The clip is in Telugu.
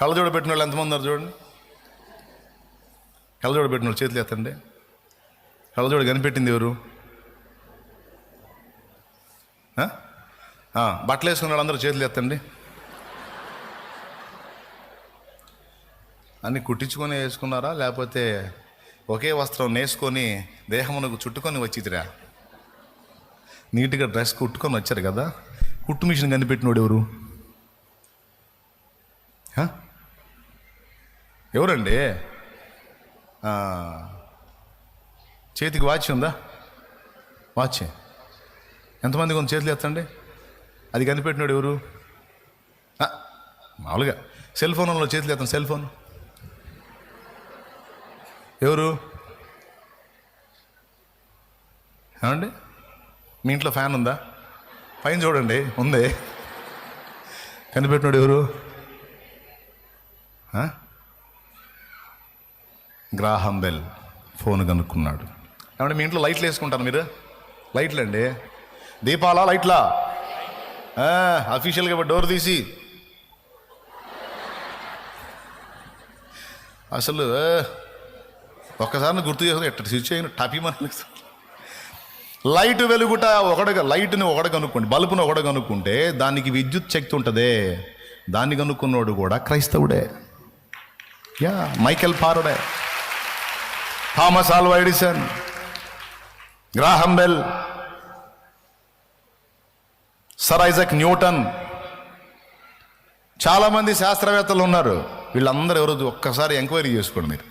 కళ్ళజోడ పెట్టిన వాళ్ళు ఎంతమంది ఉన్నారు చూడండి. కళ్ళజోడ పెట్టిన వాళ్ళు చేతులు ఎత్తండి. కళ్ళజోడ కనిపెట్టింది ఎవరు? బట్టలు వేసుకున్న వాళ్ళందరూ చేతులు ఎత్తండి. అన్ని కుట్టించుకొని వేసుకున్నారా? లేకపోతే ఒకే వస్త్రం నేసుకొని దేహమునకు చుట్టుకొని వచ్చిదిరా? నీట్గా డ్రెస్ కుట్టుకొని వచ్చారు కదా? కుట్టు మిషన్ కనిపెట్టినోడు ఎవరు? ఎవరండి? చేతికి వాచ్ ఉందా? వాచ్. ఎంతమంది కొంత చేతులు ఎత్తండి? అది కనిపెట్టినాడు ఎవరు? మామూలుగా. సెల్ ఫోన్లో చేతులు ఎత్తాను సెల్ ఫోన్. ఎవరు? ఏమండి? మీ ఇంట్లో ఫ్యాన్ ఉందా? పైన చూడండి ఉంది. కనిపెట్టినాడు ఎవరు? గ్రాహం బెల్ ఫోన్ కనుక్కున్నాడు. ఏమంటే మీ ఇంట్లో లైట్లు వేసుకుంటారు మీరు? లైట్లు అండి. దీపాలా లైట్లా? అఫీషియల్గా డోర్ తీసి. అసలు ఒక్కసారి గుర్తు చేసుకుని ఎట్ట స్విచ్ అయిన టపీ మన లైట్ వెలుగుట ఒకడు లైట్ని ఒకడు కనుక్కోండి బల్బును ఒకడు కనుక్కుంటే దానికి విద్యుత్ శక్తి ఉంటుందే. దాన్ని కనుక్కున్నోడు కూడా క్రైస్తవుడే. Yeah Michael Faraday Thomas Alva Edison Graham Bell sir Isaac Newton చాలామంది శాస్త్రవేత్తలు ఉన్నారు. వీళ్ళందరూ ఎవరు? ఒక్కసారి ఎంక్వైరీ చేసుకోండి మీరు.